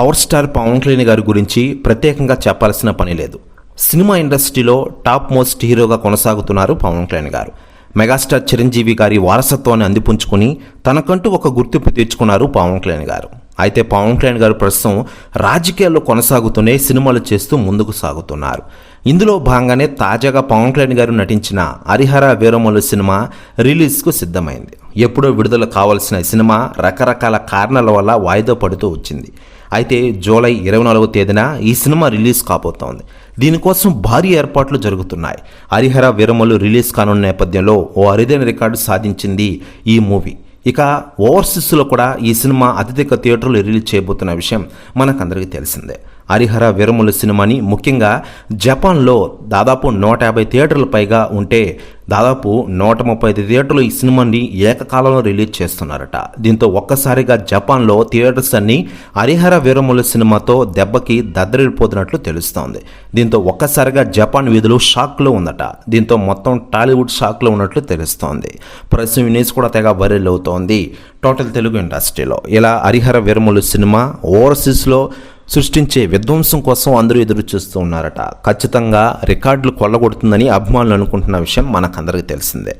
Power star Pawan Kalyan గారి గురించి ప్రత్యేకంగా చెప్పాల్సిన పని లేదు. సినిమా ఇండస్ట్రీలో టాప్ మోస్ట్ హీరోగా కొనసాగుతున్నారు పవన్ కళ్యాణ్ గారు. మెగాస్టార్ చిరంజీవి గారి వారసత్వాన్ని అందిపుంచుకుని తనకంటూ ఒక గుర్తింపు తెచ్చుకున్నారు పవన్ కళ్యాణ్ గారు. అయితే పవన్ కళ్యాణ్ గారు ప్రస్తుతం రాజకీయాల్లో కొనసాగుతూనే సినిమాలు చేస్తూ ముందుకు సాగుతున్నారు. ఇందులో భాగంగానే తాజాగా పవన్ కళ్యాణ్ గారు నటించిన హరిహర వీరమలు సినిమా రిలీజ్కు సిద్ధమైంది. ఎప్పుడో విడుదల కావాల్సిన సినిమా రకరకాల కారణాల వల్ల వాయిదా పడుతూ వచ్చింది. అయితే జూలై ఇరవై నాలుగో తేదీన ఈ సినిమా రిలీజ్ కాబోతోంది. దీనికోసం భారీ ఏర్పాట్లు జరుగుతున్నాయి. హరిహర వీరమలు రిలీజ్ కానున్న నేపథ్యంలో ఓ అరుదైన రికార్డు సాధించింది ఈ మూవీ. ఇక ఓవర్సీస్లో కూడా ఈ సినిమా అత్యధిక థియేటర్లు రిలీజ్ చేయబోతున్న విషయం మనకందరికీ తెలిసిందే. హరిహర వీరములు సినిమాని ముఖ్యంగా జపాన్లో దాదాపు నూట యాభై థియేటర్ల పైగా ఉంటే దాదాపు నూట ముప్పై ఐదు థియేటర్లు ఈ సినిమాని ఏకకాలంలో రిలీజ్ చేస్తున్నారట. దీంతో ఒక్కసారిగా జపాన్లో థియేటర్స్ అన్ని హరిహర వీరములు సినిమాతో దెబ్బకి దద్దరిల్లిపోతున్నట్లు తెలుస్తోంది. దీంతో ఒక్కసారిగా జపాన్ వీధులు షాక్లో ఉందట. దీంతో మొత్తం టాలీవుడ్ షాక్లో ఉన్నట్లు తెలుస్తోంది. ప్రస్తుతం ఈ న్యూస్ కూడా తెగ వైరల్ అవుతోంది. టోటల్ తెలుగు ఇండస్ట్రీలో. ఇలా హరిహర వీరములు సినిమా ఓవర్సీస్లో సృష్టించే విధ్వంసం కోసం అందరూ ఎదురు చూస్తూ ఉన్నారట. ఖచ్చితంగా రికార్డులు కొల్లగొడుతుందని అభిమానులు అనుకుంటున్న విషయం మనకందరికీ తెలిసిందే.